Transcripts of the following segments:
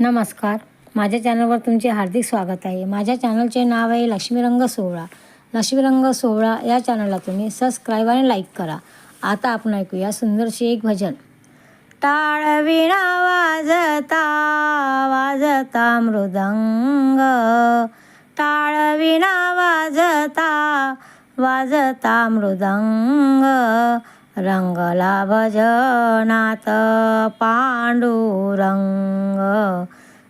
नमस्कार. माझ्या चॅनलवर तुमचे हार्दिक स्वागत आहे. माझ्या चॅनलचे नाव आहे लक्ष्मीरंग सोहळा. लक्ष्मीरंग सोहळा या चॅनलला तुम्ही सबस्क्राईब आणि लाईक करा. आता आपण ऐकूया सुंदरशी एक भजन. टाळविणा वाजता वाजता मृदंग. टाळविणा वाजता वाजता मृदंग. रंगला भजनात पांडुरंग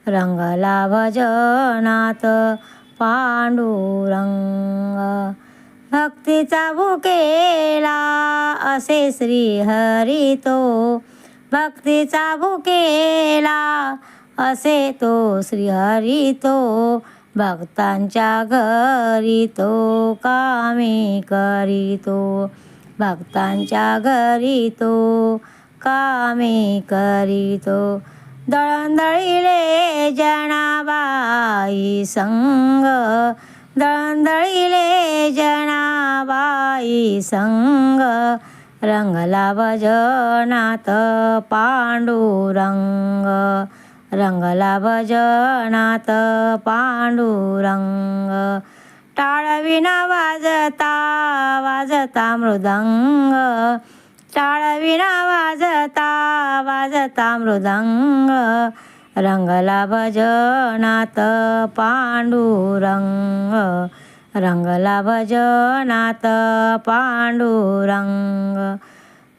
रंगला भजनात पांडुरंग। भक्तीचा भुकेला असे श्री हरी तो भक्तीचा भुकेला असे तो श्रीहरी तो भक्तांच्या घरी तो कामी करीतो। भक्तांच्या घरी तो कामे करीतो. दळंदळीले जनाबाई संग दळंदळीले जनाबाई संग रंगला भजनात पांडुरंग रंगला भजनात पांडुरंग. टाळविना वाजता वाजता मृदंग. टाळविना वाजता वाजता मृदंग. रंगला भजनात पांडुरंग. रंगला भजनात पांडुरंग.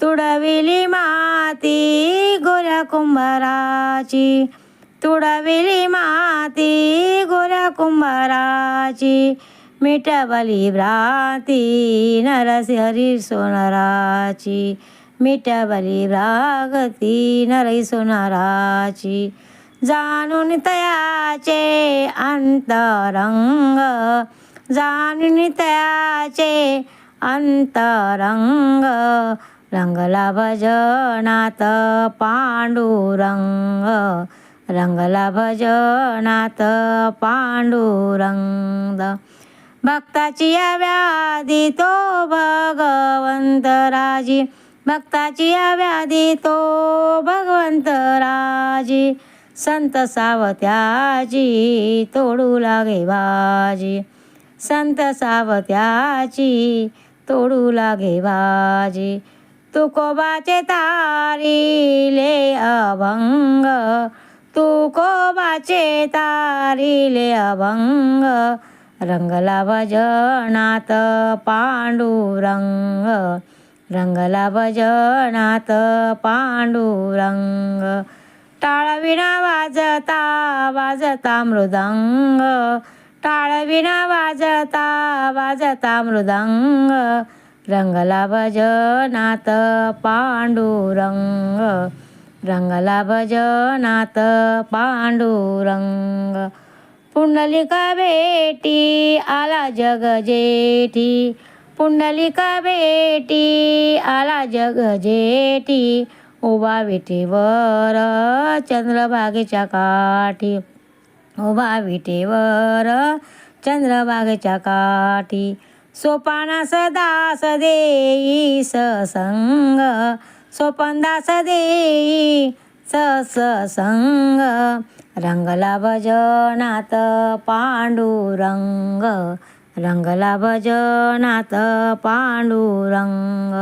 तुडविली माती गोऱ्या कुंभाराची तुडविली माती गोऱ्या कुंभाराची मिटवली भ्राती नरसी हरी सोनाराची. मिटवली भ्रागती नरई सोनाराची. जाणून तयाचे अंतरंग जाणून तयाचे अंतरंग. रंगला भजनात पांडुरंग रंगला भजनात पांडुरंग. भक्ताची या व्याधी तो भगवंत राजी. भक्ताची या व्याधी तो भगवंत राजी. संत सावत्याची तोडू लागे बाजी. संत सावत्याची तोडू लागे बाजी. तुकोबाचे तारिले अभंग. तुकोबाचे तारिले अभंग. रंगला भजनात पांडुरंग रंगला भजनात पांडुरंग टाळविना वाजता वाजता मृदंग। टाळविना वाजता वाजता मृदंग। रंगला भजनात पांडुरंग रंगला भजनात पांडुरंग पुंडलिका बेटी आला जग जेठी पुंडलिका बेटी आला जग जेठी उभा विटेवर चंद्रभागेच्या काठी उभा विटेवर चंद्रभागेच्या काठी सोपानास दास देई ससंग सोपनदास देई ससंग रंगला भजनात पांडुरंग रंगला भजनात पांडुरंग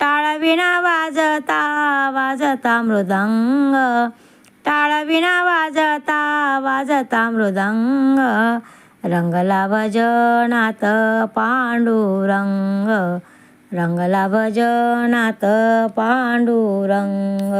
टाळविना वाजता वाजता मृदंग। टाळविना वाजता वाजता मृदंग। रंगला भजनात पांडुरंग रंगला भजनात पांडुरंग